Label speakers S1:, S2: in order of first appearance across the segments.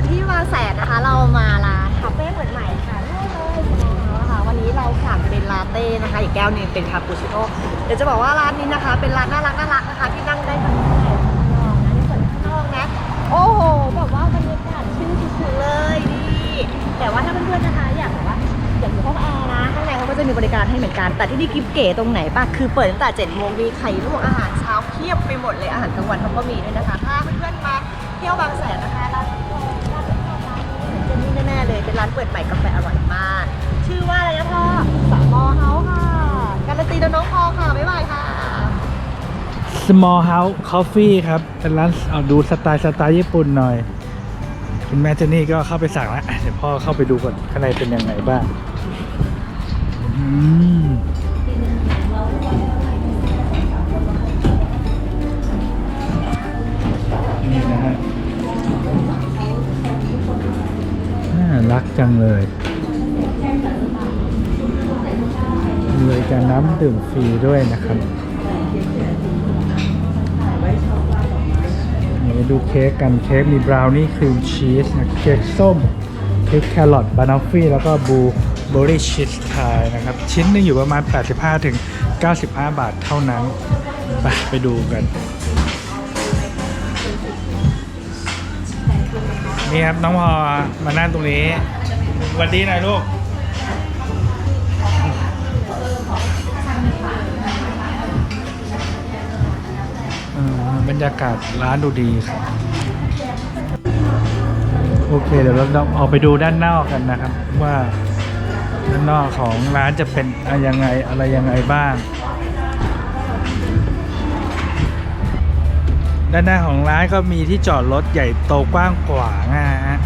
S1: กันที่บางแสนนะคะ เรามาร้านคาเฟ่เปิดใหม่ค่ะนี่เลยนะคะวันนี้เราสั่งเป็นลาเต้นะคะ อีกแก้วหนึงเป็นคาปูชิโน่เดี๋ยวจะบอกว่าร้านนี้นะคะ เป็นร้านน่ารักน่ารักนะคะ ที่นั่งได้ทั้งในข้างนอกนะในส่วนข้างนอกนะ โอ้โหแบบว่าบรรยากาศชิลสุดๆเลยนี่แต่ว่าถ้าเพื่อนๆนะคะอยากแบบว่าอยากอยู่ห้องแอร์นะข้างในเขาก็จะมีบริการให้เหมือนกัน แต่ที่นี่กิฟเก๋ตรงไหนป่ะคือเปิดตั้งแต่7โมงมีไข่ลวกอาหารเช้าเพียบไปหมดเลยอาหารกลางวันเขาก็มีด้วยนะคะ ถ้าเพื่อนๆมา เที่ยวบางแสนนะคะร้านเจนนี่แน่ๆเลย เป็นร้านเปิดใหม่กาแฟอร่อยมาก ชื่อว่าอะไรนะพ่อสามอเฮาค่ะ การันตีโดยน้องพอค่ะ บ๊ายบายค่ะ
S2: Small House Coffee ครับ เป็นร้านเอาดูสไตล์สไตล์ญี่ปุ่นหน่อย คุณแม่เจนนี่ก็เข้าไปสั่งแล้วอะเดี๋ยวพ่อเข้าไปดูก่อนข้างในเป็นยังไงบ้างอืมนี่นะฮะ รักจังเลยมีบริการน้ำดื่มฟรีด้วยนะครับนี่ดูเค้กกันเค้กมีบราวนี่ครีมชีสนะเค้กส้มเค้กแครอทบานอฟฟี่แล้วก็บลูเบอร์รี่ชีสพายนะครับ ชิ้นหนึงอยู่ประมาณ 85ถึง95 บาทเท่านั้น ไปไปดูกัน นี่ครับน้องพอมานั่งตรงนี้สวัสดีหน่อยลูกอ่าบรรยากาศร้านดูดีครับ โอเค เดี๋ยวเราออกไปดูด้านนอกกันนะครับ ว่าด้านนอกของร้านจะเป็นอะยังไงอะไรยังไงบ้าง ด้านหน้าของร้านก็มีที่จอดรถใหญ่โตกว้างขวางนะฮะ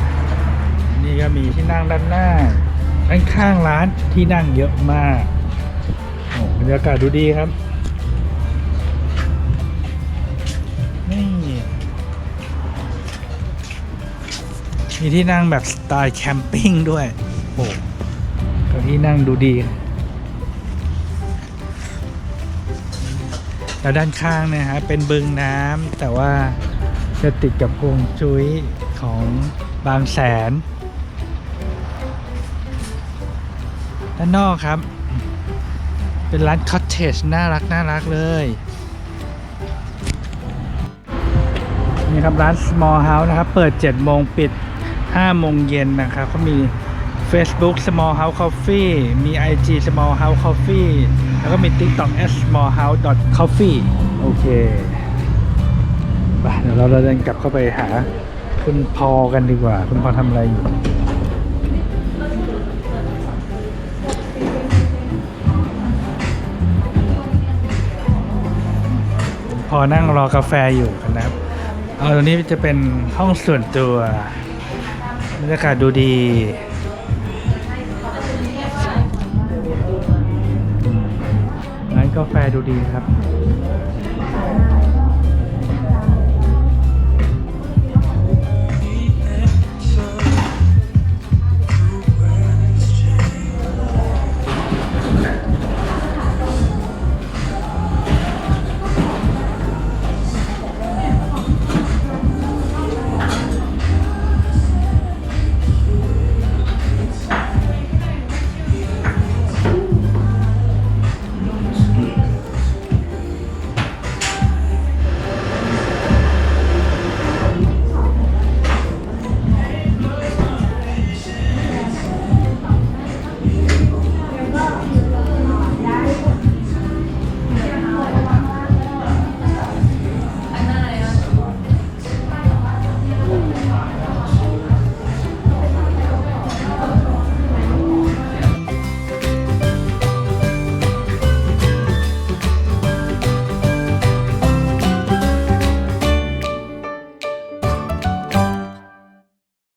S2: นี่ก็มีที่นั่งด้านหน้าด้านข้างร้านที่นั่งเยอะมากโอ้บรรยากาศดูดีครับนี่มีที่นั่งแบบสไตล์แคมปิ้งด้วยโอ้ก็ที่นั่งดูดี แล้วด้านข้างนะฮะเป็นบึงน้ำแต่ว่าจะติดกับฮวงจุ้ยของบางแสน ด้านนอกครับ เป็นร้านคอ t เทจน่ารักน่ารักเลย นี่ครับร้าน Small House นะครับ เปิด 7 โมงปิด 5 โมงเย็นนะครับเขามี Facebook Small House Coffee มี IG Small House Coffee แล้วก็มี TikTok s small house coffee โอเคไปเดี๋ยวเราเดินกลับเข้าไปหาคุณพอกันดีกว่า คุณพอทำอะไรอยู่ พอนั่งรอกาแฟอยู่กันนะครับเอาตรงนี้จะเป็นห้องส่วนตัวบรรยากาศดูดี กาแฟดูดีครับ